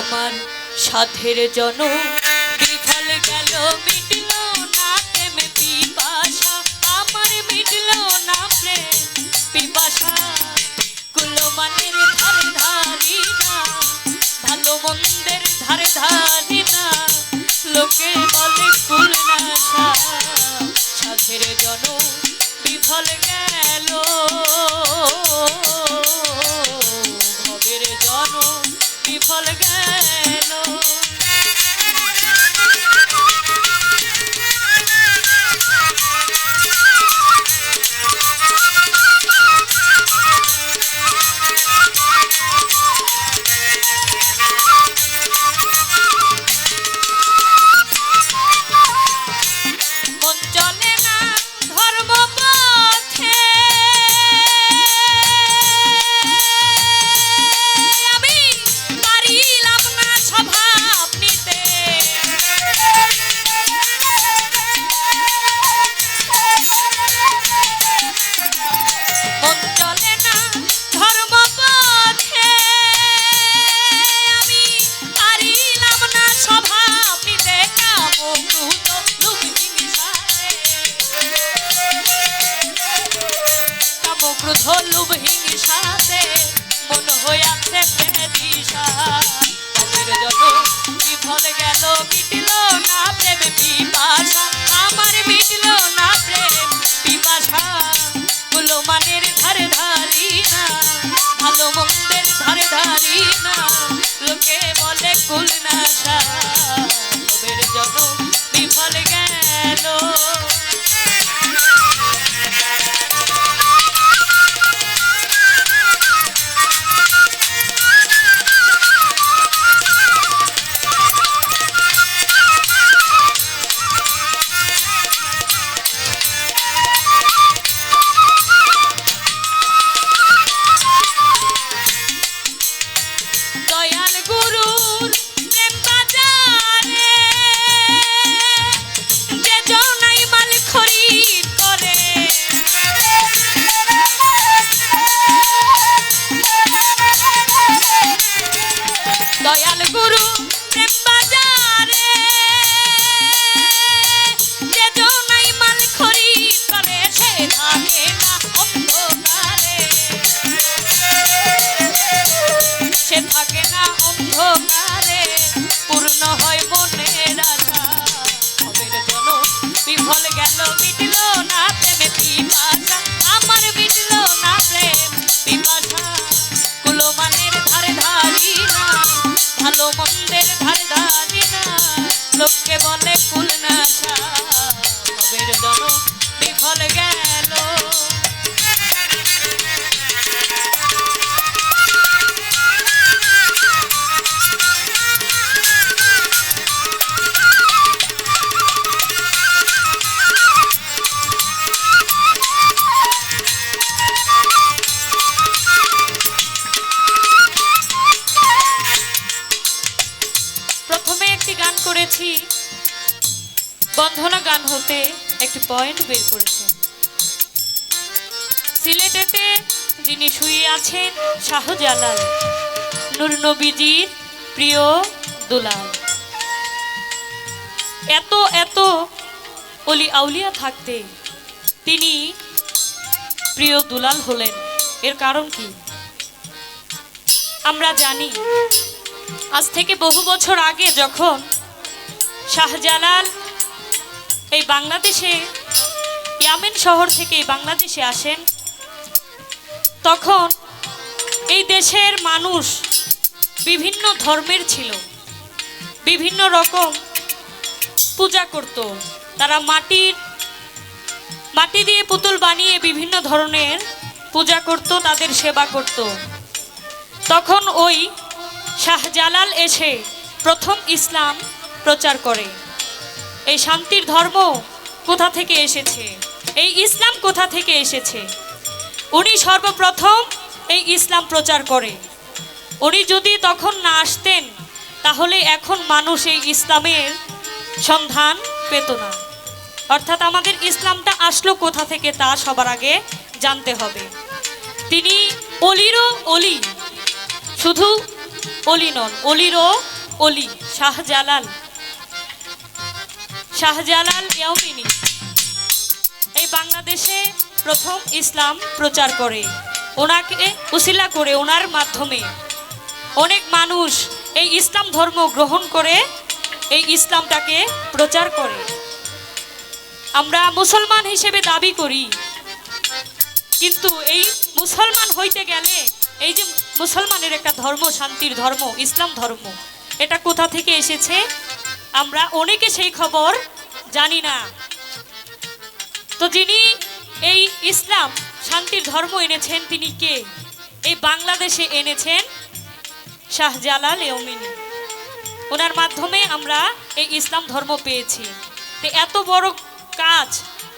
আমার সাথের জন বিফল গেল, মিটল না প্রেম পিপাসা। আমার মিটল না প্রেম, পিপাসা। ধারে ধারি না। ভালো মন্দের ধারে ধারি মিটল না প্রেম পিপাসা, আমার মিটল না প্রেম পিপাসা। গুলমানের ধারে ধারি না, ভালো মন্দের ধারে ধারি না, লোকে বলে কুল নাশা বন্ধনা গান হতে একটি পয়েন্ট বের করেছে সিলেটেতে যিনি শুয়ে আছেন, শাহজালাল, নূর নবীজির প্রিয় দুলাল। এত এত অলি আউলিয়া থাকতে তিনি প্রিয় দুলাল হলেন। এর কারণ কি? আমরা জানি, আজ থেকে বহু বছর আগে যখন শাহজালাল, এই বাংলাদেশে, ইয়ামেন শহর থেকে বাংলাদেশে আসেন। তখন এই দেশের মানুষ বিভিন্ন ধর্মের ছিল, বিভিন্ন রকম পূজা করত। তারা মাটির, মাটি দিয়ে পুতুল বানিয়ে বিভিন্ন ধরনের পূজা করত, তাদের সেবা করত। তখন ওই শাহজালাল এসে প্রথম ইসলাম প্রচার করে। এই শান্তির ধর্ম কোথা থেকে এসেছে? এই ইসলাম কোথা থেকে এসেছে? উনি সর্বপ্রথম এই ইসলাম প্রচার করে। উনি যদি তখন না আসতেন, তাহলে এখন মানুষ এই ইসলামের সন্ধান পেত না। অর্থাৎ আমাদের ইসলামটা আসলো কোথা থেকে তা সবার আগে জানতে হবে। তিনি অলিরও অলি, শুধু অলি নন, অলিরও অলি, শাহজালাল। শাহজালাল ইয়ামিনী। এই বাংলাদেশে প্রথম ইসলাম প্রচার করে। ওনাকে উসিলা করে ওনার মাধ্যমে। অনেক মানুষ এই ইসলাম ধর্ম গ্রহণ করে এই ইসলামটাকে প্রচার করে। আমরা মুসলমান হিসেবে দাবি করি। কিন্তু এই মুসলমান হইতে গেলে এই যে মুসলমানের একটা ধর্ম, শান্তির ধর্ম, ইসলাম ধর্ম, এটা কোথা থেকে এসেছে? আমরা অনেকে সেই খবর জানি না। তো যিনি এই ইসলাম, শান্তির ধর্ম এনেছেন, তিনি কে? এই বাংলাদেশে এনেছেন শাহজালাল ইয়মিনী ওনার মাধ্যমে আমরা এই ইসলাম ধর্ম পেয়েছি। তো এত বড় কাজ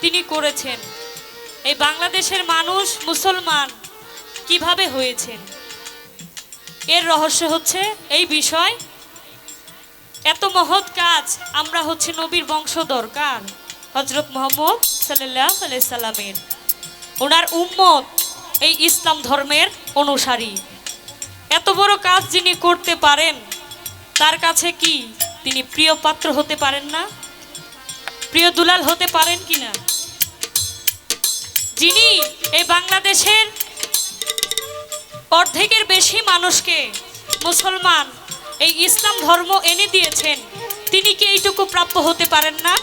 তিনি করেছেন। এই বাংলাদেশের মানুষ মুসলমান কীভাবে হয়েছেন? এর রহস্য হচ্ছে এই বিষয় এত মহৎ কাজ, আমরা হচ্ছে নবীর বংশধর, কার? হজরত মোহাম্মদ সাল্লামের। ওনার উম্মত এই ইসলাম ধর্মের অনুসারী। এত বড় কাজ যিনি করতে পারেন, তার কাছে কি তিনি প্রিয় পাত্র হতে পারেন না? প্রিয় দুলাল হতে পারেন কি না? যিনি এই বাংলাদেশের অর্ধেকের বেশি মানুষকে মুসলমান এই ইসলাম ধর্ম এনে দিয়েছেন। তিনি কি এইটুকু প্রাপ্য হতে পারেন না?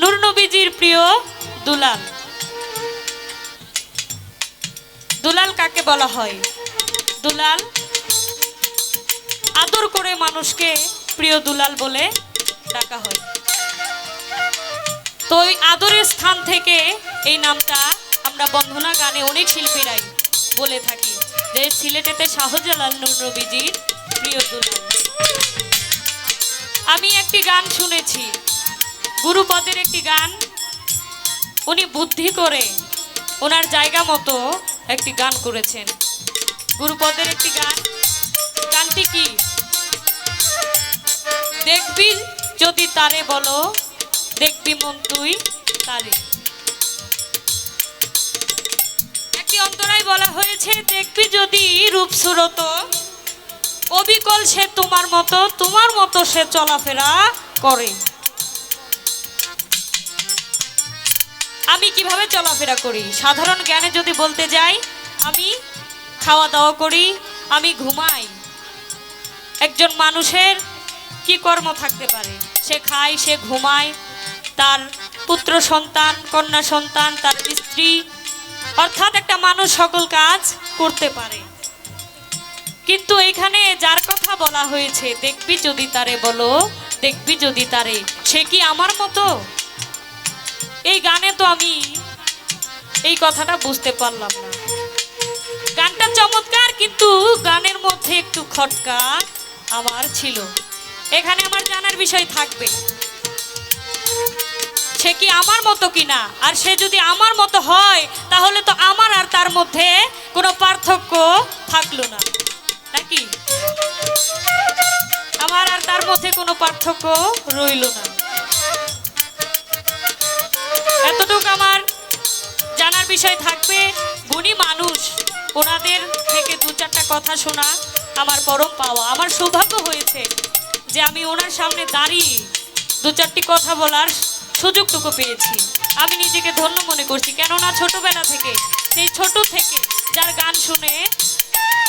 নূরনবীজির প্রিয় দুলাল। দুলাল কাকে বলা হয়? দুলাল আদর করে মানুষকে প্রিয় দুলাল বলে ডাকা হয়। তো ওই আদরের স্থান থেকে এই নামটা আমরা বন্ধনা গানে অনেক শিল্পীরাই বলে থাকি যে সিলেটেতে শাহজালাল নুরনবীজির প্রিয় দুলাল আমি একটি গান শুনেছি। গুরুপদের একটি গান। উনি বুদ্ধি করে ওনার জায়গা মতো একটি গান করেছেন। গুরুপদের একটি গান। গানটি কি? দেখবি যদি তারে বলো, দেখবি মন তুই তারে। একটি অন্তরায় বলা হয়েছে, দেখবি যদি রূপ সুরত অবিকল সে তোমার মতো তোমার মতো সে চলাফেরা করে। আমি কীভাবে চলাফেরা করি? সাধারণ জ্ঞানে যদি বলতে যাই, আমি খাওয়া দাওয়া করি, আমি ঘুমাই। একজন মানুষের কি কর্ম থাকতে পারে? সে খায়, সে ঘুমায়, তার পুত্র সন্তান, কন্যা সন্তান, তার স্ত্রী, অর্থাৎ একটা মানুষ সকল কাজ করতে পারে। কিন্তু এখানে যার কথা বলা হয়েছে, দেখবি যদি তারে বলো, দেখবি যদি তারে, সে কি আমার মতো? এই গানে তো আমি এই কথাটা বুঝতে পারলাম না। গানটা চমৎকার, কিন্তু গানের মধ্যে একটু খটকা আমার ছিল। এখানে আমার জানার বিষয় থাকবে। সে কি আমার মতো কিনা? আর সে যদি আমার মতো হয়, তাহলে তো আমার আর তার মধ্যে কোনো পার্থক্য থাকল না। নাকি? আমার আর তার মধ্যে কোনো পার্থক্য রইল না। এতটুকু আমার জানার বিষয় থাকবে, গুণী মানুষ, ওনাদের থেকে দু চারটা কথা শোনা আমার পরম পাওয়া। আমার সৌভাগ্য হয়েছে যে আমি ওনার সামনে দাঁড়িয়ে দু চারটি কথা বলার সুযোগটুকু পেয়েছি। আমি নিজেকে ধন্য মনে করছি, কেননা ছোটবেলা থেকে, সেই ছোট থেকে যার গান শুনে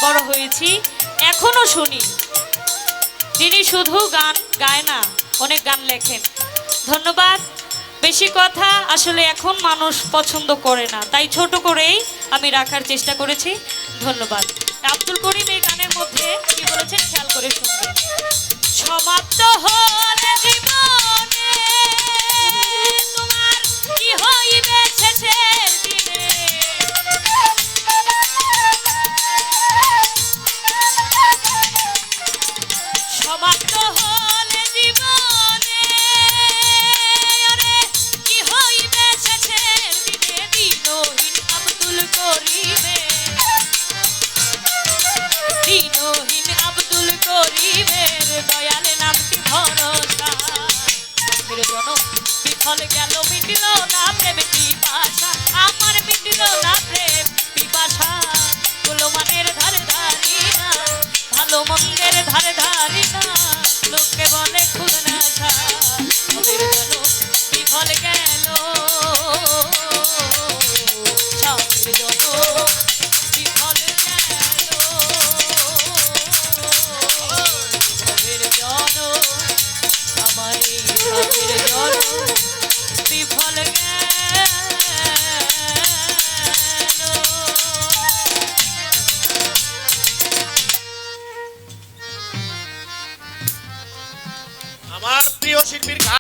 বড় হয়েছি, এখনও শুনি। যিনি শুধু গান গায় না, অনেক গান লেখেন। ধন্যবাদ। বেশি কথা আসলে এখন মানুষ পছন্দ করে না, তাই ছোট করেই আমি রাখার চেষ্টা করেছি। ধন্যবাদ। আব্দুল করিম এই গানের মধ্যে কি বলেছেন? খেয়াল করে শুনবেন সমাপ্ত হলে। ভালো মন্দের ধারে ধারি না লোকে বলে খুদ না খা ওদের জন্য বিফল গেল বিফল গেল।